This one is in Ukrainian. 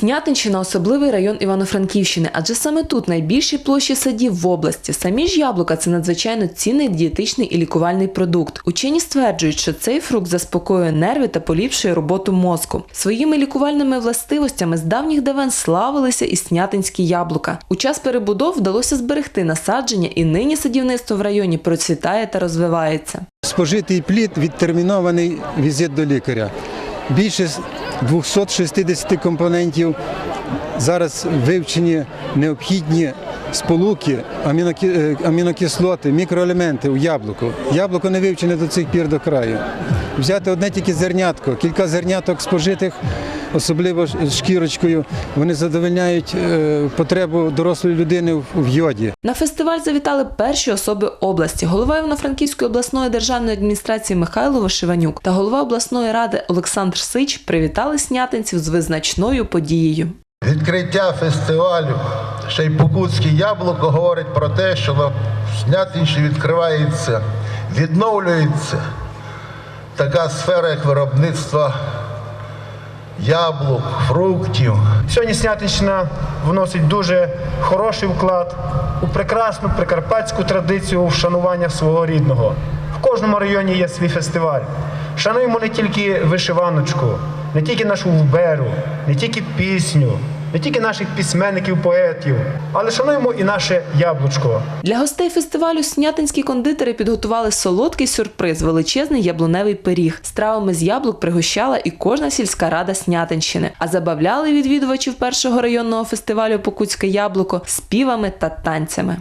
Снятинщина особливий район Івано-Франківщини, адже саме тут найбільші площі садів в області. Самі ж яблука це надзвичайно цінний дієтичний і лікувальний продукт. Учені стверджують, що цей фрукт заспокоює нерви та поліпшує роботу мозку. Своїми лікувальними властивостями з давніх давен славилися і снятинські яблука. У час перебудов вдалося зберегти насадження, і нині садівництво в районі процвітає та розвивається. Спожитий плід відтермінований візит до лікаря. Більше 260 компонентів зараз вивчені необхідні сполуки, е, амінокислоти, мікроелементи у яблуку. Яблуко не вивчене до цих пір до краю. Взяти одне тільки зернятко, кілька зерняток спожитих, особливо ж- шкірочкою, вони задовольняють е, потребу дорослої людини в- йоді. На фестиваль завітали перші особи області. Голова Івано-Франківської обласної державної адміністрації Михайло Вишиванюк та голова обласної ради Олександр Сич привітали снятинців з визначною подією. Відкриття фестивалю ще й Покутське яблуко говорить про те, що на Снятинщині відкривається, відновлюється така сфера, як виробництво яблук, фруктів. Сьогодні Снятинщина вносить дуже хороший вклад у прекрасну прикарпатську традицію вшанування свого рідного. В кожному районі є свій фестиваль. Шануємо не тільки вишиваночку, не тільки нашу вберу, не тільки пісню, не тільки наших письменників, поетів, але шануємо і наше яблучко. Для гостей фестивалю снятинські кондитери підготували солодкий сюрприз величезний яблуневий пиріг. Стравами з яблук пригощала і кожна сільська рада Снятинщини. А забавляли відвідувачів першого районного фестивалю Покутське яблуко співами та танцями.